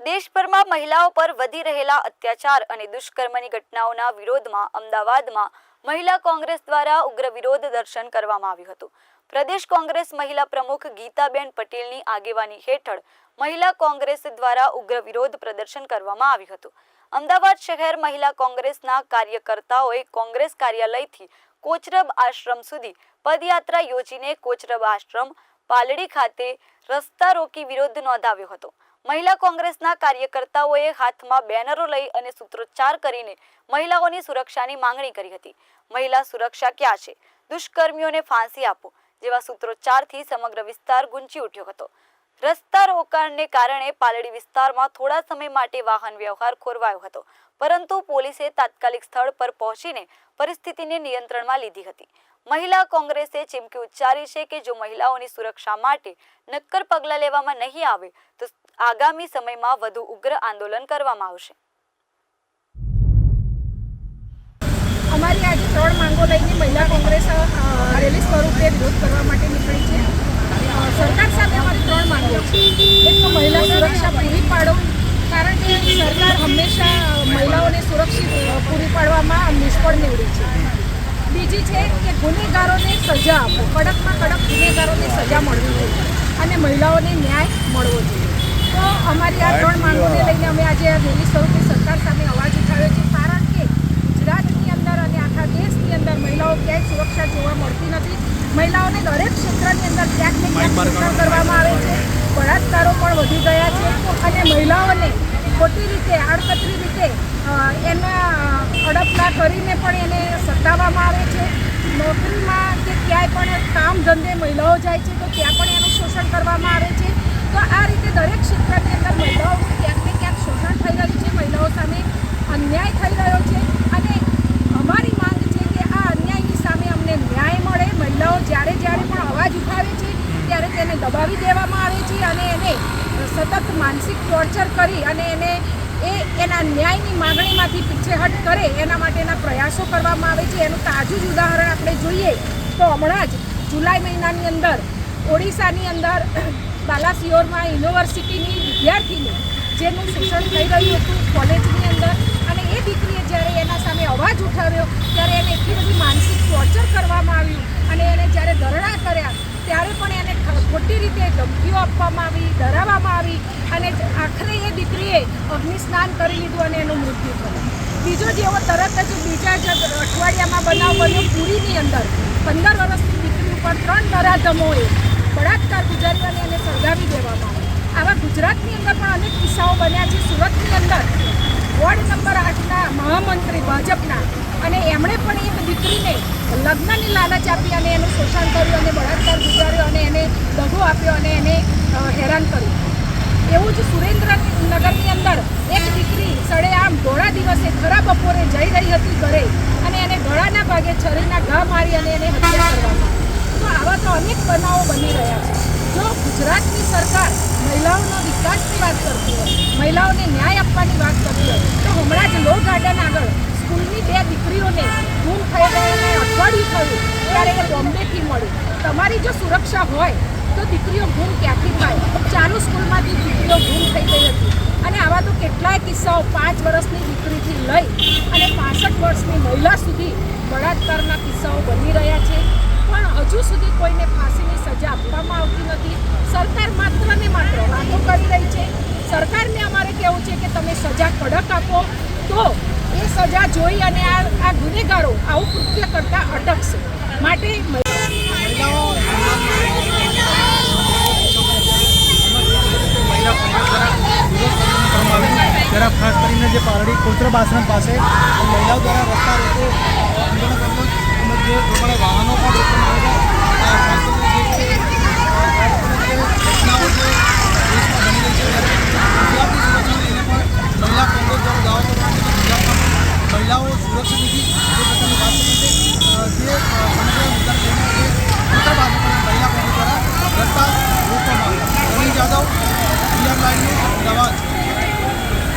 દેશભરમાં મહિલાઓ પર વધી રહેલા અત્યાચાર અને દુષ્કર્મની ઘટનાઓના વિરોધમાં અમદાવાદમાં મહિલા કોંગ્રેસ દ્વારા ઉગ્ર વિરોધ દર્શન કરવામાં આવ્યું હતું. પ્રદેશ કોંગ્રેસ મહિલા પ્રમુખ ગીતાબેન પટેલની આગેવાની હેઠળ મહિલા કોંગ્રેસ દ્વારા ઉગ્ર વિરોધ પ્રદર્શન કરવામાં આવ્યું હતું. અમદાવાદ શહેર મહિલા કોંગ્રેસના કાર્યકર્તાઓએ કોંગ્રેસ કાર્યાલયથી કોચરબ આશ્રમ સુધી પદયાત્રા યોજીને કોચરબ આશ્રમ પાલડી ખાતે રસ્તા રોકી વિરોધ નોંધાવ્યો હતો. મહિલા કોંગ્રેસના કાર્યકર્તાઓએ હાથમાં બેનરો લઈ અને સૂત્રોચ્ચાર કરીને મહિલાઓની સુરક્ષાની માંગણી કરી હતી. મહિલા સુરક્ષા ક્યાં છે? દુષ્કર્મીઓને ફાંસી આપો, જેવા સૂત્રોચ્ચારથી સમગ્ર વિસ્તાર ગુંજી ઉઠ્યો હતો. રસ્તા રોકાણને કારણે પાલડી વિસ્તારમાં થોડા સમય માટે વાહન વ્યવહાર ખોરવાયો હતો. પરંતુ પોલીસે તાત્કાલિક સ્થળ પર પહોંચીને પરિસ્થિતિને નિયંત્રણમાં લીધી હતી. મહિલા કોંગ્રેસે ચીમકી ઉચ્ચારી છે કે જો મહિલાઓની સુરક્ષા માટે નક્કર પગલાં લેવામાં નહીં આવે, તો આગામી સમયમાં વધુ ઉગ્ર આંદોલન કરવામાં આવશે. અમારી આજે ત્રણ માંગો લઈને મહિલા કોંગ્રેસ રેલી સ્વરૂપે વિરોધ કરવા માટે સરકાર સામે અમારી ત્રણ માંગો છે. એક તો મહિલા સુરક્ષા પૂરી પાડો, કારણ કે સરકાર હંમેશા મહિલાઓને સુરક્ષિત પૂરી પાડવામાં નિષ્ફળ નીવડી છે. બીજી છે કે ગુનેગારોને સજા આપો. કડકમાં કડક ગુનેગારોને સજા મળવી જોઈએ અને મહિલાઓને ન્યાય મળવો જોઈએ. તો અમારી આ ત્રણ માંગોને લઈને અમે આજે આ રેલી સ્વરૂપે સરકાર સામે અવાજ ઉઠાવ્યો છે, કારણ કે ગુજરાતની અંદર અને આખા દેશની અંદર મહિલાઓ ક્યાંય સુરક્ષા જોવા મળતી નથી. મહિલાઓને દરેક ક્ષેત્રની અંદર ક્યાંક ને ક્યાંક શોષણ કરવામાં આવે છે. બળાત્કારો પણ વધી ગયા છે અને મહિલાઓને ખોટી રીતે આડકતરી રીતે એના અડપલા કરીને પણ એને સતાવવામાં આવે છે. નોકરીમાં કે ક્યાંય પણ કામ ધંધે મહિલાઓ જાય છે તો ત્યાં પણ એનું શોષણ કરવામાં આવે છે. તો આ રીતે દરેક ક્ષેત્રની અંદર મહિલાઓનું ક્યાંક ને ક્યાંક શોષણ થઈ રહ્યું છે. મહિલાઓ સામે અન્યાય થઈ રહ્યો છે અને અમારી માંગ છે કે આ અન્યાયની સામે અમને ન્યાય મળે મહિલાઓ જ્યારે જ્યારે પણ અવાજ ઉઠાવે છે ત્યારે તેને દબાવી દેવામાં આવે છે અને એને સતત માનસિક ટોર્ચર કરી અને એને એ એના ન્યાયની માગણીમાંથી પીછેહટ કરે, એના માટેના પ્રયાસો કરવામાં આવે છે. એનું તાજું જ ઉદાહરણ આપણે જોઈએ તો હમણાં જ જુલાઈ મહિનાની અંદર ઓડિશાની અંદર બાલાસિયોરમાં યુનિવર્સિટીની વિદ્યાર્થીને જેનું શોષણ થઈ રહ્યું હતું કોલેજની અંદર અને એ દીકરીએ જ્યારે એના સામે અવાજ ઉઠાવ્યો, ત્યારે એને એટલી બધી માનસિક ટોર્ચર કરવામાં આવ્યું અને એને જ્યારે ધરણા કર્યા, ત્યારે પણ ખ- ખોટી રીતે ધમકીઓ આપવામાં આવી, ડરાવવામાં આવી અને આખરે એ દીકરીએ અગ્નિ સ્નાન કરી લીધું અને એનું મૃત્યુ થયું. બીજો જેવો તરત જ બીજા જ અઠવાડિયામાં બનાવ બન્યો પુરીની અંદર. પંદર વર્ષની દીકરી ઉપર ત્રણ નરાધમોએ બળાત્કાર ગુજારી એને સળગાવી દેવામાં આવ્યો. આવા ગુજરાતની અંદર પણ અનેક કિસ્સાઓ બન્યા છે. સુરતની અંદર વોર્ડ નંબર આઠના મહામંત્રી ભાજપના અને એમણે પણ એક દીકરીને લગ્નની લાલચ આપી અને એનું શોષણ કર્યું અને બળાત્કાર ગુજાર્યો અને એને દગો આપ્યો અને એને હેરાન કર્યું. એવું જ સુરેન્દ્રનગરની અંદર એક દીકરી સડેઆમ ધોળા દિવસે ખરા બપોરે જઈ રહી હતી ઘરે અને એને ગળાના ભાગે છરીના ઘા મારી અને એને હત્યા કરવામાં તો આવા તો અનેક બનાવો બની રહ્યા છે. જો ગુજરાતની સરકાર મહિલાઓનો વિકાસની વાત કરતી હોય, મહિલાઓને ન્યાય આપવાની વાત કરતી હોય, તો હમણાં જ લો ગાર્ડન આગળ સ્કૂલની બે દીકરીઓને ગુમ થઈ ગયાને અઠવાડિયું થયું ત્યારે એ બોમ્બેથી મળી તમારી જો સુરક્ષા હોય, તો દીકરીઓ ગુમ ક્યાંથી થાય? ચાલુ સ્કૂલમાંથી દીકરીઓ ગુમ થઈ ગઈ હતી. અને આવા તો કેટલાય કિસ્સાઓ પાંચ વર્ષની દીકરીથી લઈ અને પાસઠ વર્ષની મહિલા સુધી બળાત્કારના કિસ્સાઓ બની રહ્યા છે. પણ હજુ સુધી કોઈને ફાંસીની સજા આપવામાં આવતી નથી. સરકાર માત્ર ને માત્ર વાતો કરી રહી છે. સરકારને અમારે કહેવું છે કે તમે સજા કડક આપો. તો એ સજા જોઈ અને આ ગુનેગારો આવું કૃત્ય કરતા અટકશે. માટે દ્વારા વિરોધ કરવામાં આવ્યો ત્યારે ખાસ કરીને જે પારડી કોચરબ આશ્રમ પાસે મહિલાઓ દ્વારા